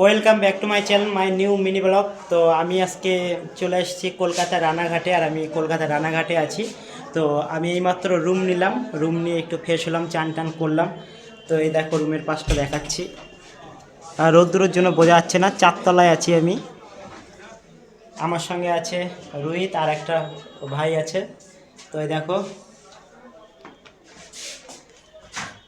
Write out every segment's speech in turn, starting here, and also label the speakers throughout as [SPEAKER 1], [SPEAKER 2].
[SPEAKER 1] Welcome back to my channel my new mini vlog তো আমি আজকে চলে এসেছি কলকাতা রানাঘাটে আর আমি কলকাতা রানাঘাটে আছি। তো আমি এইমাত্র রুম নিলাম রুম নিয়ে একটু ফ্রেশ হলাম, চান টান করলাম। তো এই দেখো রুমের পাশটা দেখাচ্ছি। আর রোদ্দুরের জন্য বোঝা যাচ্ছে না, চারতলায় আছি আমি। আমার সঙ্গে আছে রোহিত আর একটা ভাই আছে। তো এই দেখো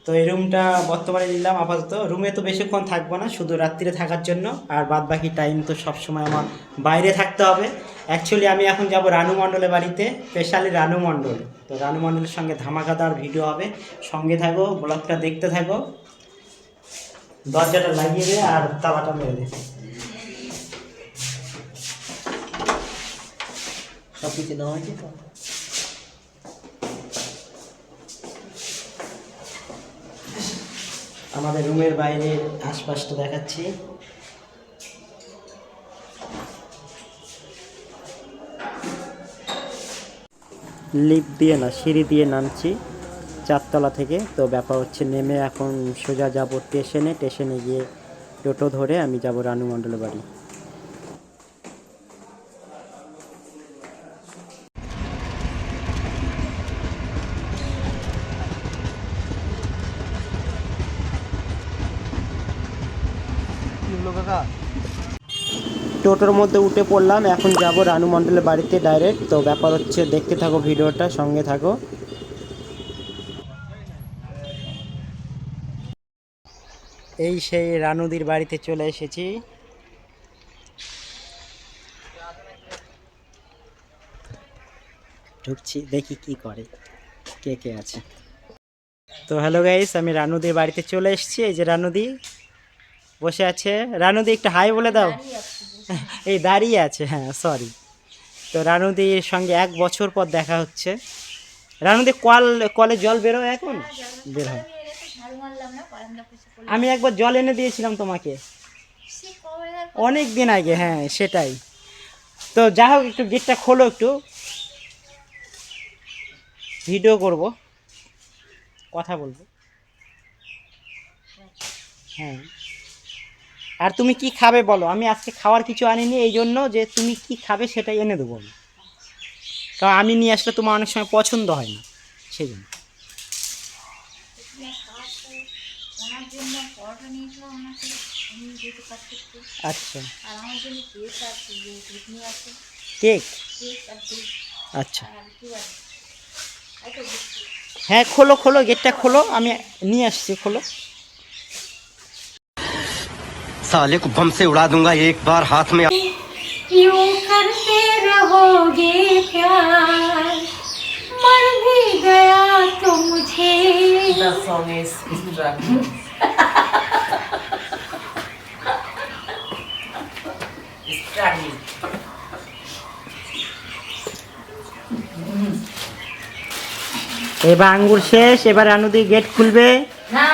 [SPEAKER 1] তো এই রুমটা বর্তমানে নিলাম আপাতত। রুমে তো বেশিক্ষণ থাকব না, শুধু রাত্রিরে থাকার জন্য। আর বাদ বাকি টাইম তো সবসময় আমার বাইরে থাকতে হবে। অ্যাকচুয়ালি আমি এখন যাব রানু মণ্ডলের বাড়িতে স্পেশালি রানু মণ্ডল। তো রানু মণ্ডলের সঙ্গে ধামাকাদার ভিডিও হবে। সঙ্গে থাকো ব্লগটা দেখতে থাকো। দরজাটা লাগিয়ে দে আর তালাটা মেরে দে। সব কিছু হয়েছে তো? আমাদের রুমের বাইরে আশপাশটা দেখাচ্ছি। লিপ দিয়ে না, সিঁড়ি দিয়ে নামছি চারতলা থেকে। তো ব্যাপার হচ্ছে নেমে এখন সোজা যাব স্টেশনে। স্টেশনে গিয়ে টোটো ধরে আমি যাব রানু মণ্ডলের বাড়ি। টোটোর মধ্যে উঠে পড়লাম, এখন যাব রানু মণ্ডলের বাড়িতে ডাইরেক্ট তো ব্যাপার হচ্ছে দেখতে থাকো ভিডিওটা, সঙ্গে থাকো। এই সেই রানুদির বাড়িতে চলে এসেছি। ঢুকছি, দেখি কি করে, কে কে আছে। তো হ্যালো গাইস আমি রানুদির বাড়িতে চলে এসেছি, এই যে রানুদি। বসে আছে। রানুদি একটু হাই বলে দাও। এই দাঁড়িয়ে আছে হ্যাঁ সরি তো রানুদির সঙ্গে এক বছর পর দেখা হচ্ছে। রানুদি কল কলে জল বেরোয় এখন? বের হয়। আমি একবার জল এনে দিয়েছিলাম তোমাকে। অনেক দিন আগে হ্যাঁ সেটাই। তো যা হোক একটু গেটটা খোলো একটু। ভিডিও করব। কথা বলব। হ্যাঁ। আর তুমি কি খাবে বলো? আমি আজকে খাওয়ার কিছু আনিনি, এই জন্য যে তুমি কি খাবে সেটাই এনে দেবো আমি। কারণ আমি নিয়ে আসলে তোমার অনেক সময় পছন্দ হয় না সেই জন্য আচ্ছা।
[SPEAKER 2] কেক?
[SPEAKER 1] আচ্ছা। হ্যাঁ খোলো খোলো, গেটটা খোলো, আমি নিয়ে আসছি, খোলো।
[SPEAKER 3] साले को बम से उड़ा दूंगा एक बार हाथ में
[SPEAKER 2] यूं करते रहोगे प्यार मर भी गया तो मुझे
[SPEAKER 4] The song is struggling. struggling.
[SPEAKER 1] এবার আঙ্গুর শেষ এবার রানুদি গেট খুলবে
[SPEAKER 2] না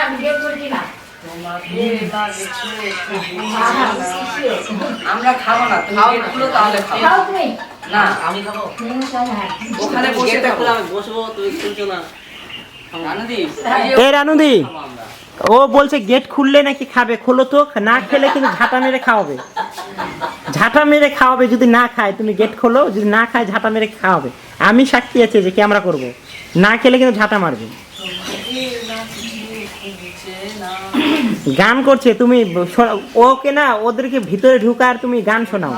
[SPEAKER 4] আমরা খাব না তুমি তাহলে
[SPEAKER 2] খাও
[SPEAKER 4] না আমি খাব।
[SPEAKER 2] হ্যাঁ।
[SPEAKER 4] ওখানে বসে
[SPEAKER 5] গেটটা
[SPEAKER 4] থাকো
[SPEAKER 5] খোলা আমি বসবো তুমি শুনছো না।
[SPEAKER 4] রানুদি
[SPEAKER 1] এ রানুদি ও বলছে গেট খুললে নাকি খাবে খোলো তো না খেলে কিন্তু ঝাঁটা মেরে খাওয়াবে। ঝাঁটা মেরে খাওয়াবে যদি না খায় তুমি গেট খোলো যদি না খায় ঝাঁটা মেরে খাওয়াবে। আমি সাক্ষী আছে যে ক্যামেরা করব। না খেলে কিন্তু ঝাঁটা মারবে। গান করছে তুমি ওকে না ওদেরকে ভিতরে ঢুকার তুমি গান শোনাও।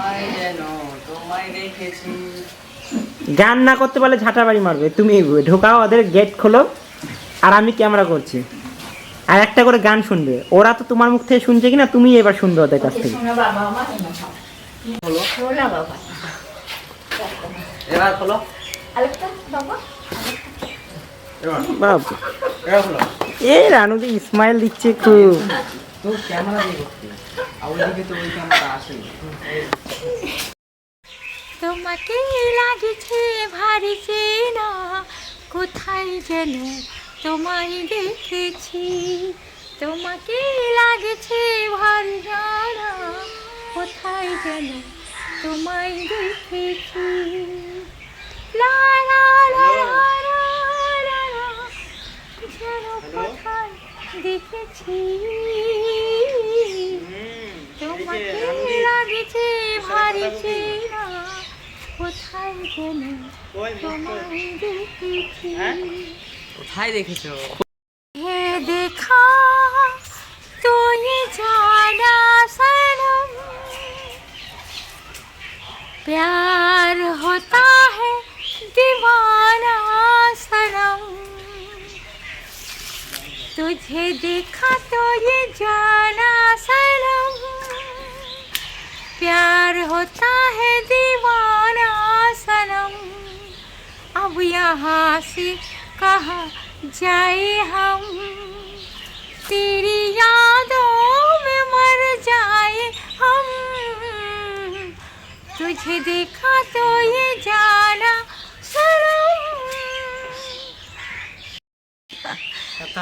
[SPEAKER 1] গান না করতে পারলে ঝাঁটা বাড়ি মারবে। তুমি ঢোকাও ওদের গেট খোলো আর আমি ক্যামেরা করছি। আর একটা করে গান শুনবে। ওরা তো তোমার মুখ থেকে শুনছে কিনা তুমি এবার শুনবে ওদের কাছ থেকে।
[SPEAKER 2] শোনো বাবা আমার না খাও। শোনো বাবা?
[SPEAKER 4] এবার খোলো খোলো
[SPEAKER 1] ইসমাইল দিচ্ছে খুব
[SPEAKER 4] তো ক্যামেরা দিয়ে করতে। আর ওইদিকে তো ওই ক্যামেরা আসে
[SPEAKER 2] তোমাকে লাগছে ভারী চেনা কোথায় যেন তোমায় দেখেছি। তোমাকে লাগছে ভারী জানা কোথায় যেন তোমায় দেখেছি। লা লা লা, যেন কোথায় দেখেছি তোমায় আমাকে লাগছে ভারী চেনা কোথায় যেন তোমায় দেখেছি
[SPEAKER 5] কোথায় দেখেছো
[SPEAKER 2] है देखा तो ये जाना सनम प्यार होता तुझे देखा तो ये जाना सनम प्यार होता है दीवाना सनम। अब यहाँ से कहा जाए हम। तेरी यादों में मर जाए हम। तुझे देखा तो ये जाना सनम
[SPEAKER 1] তো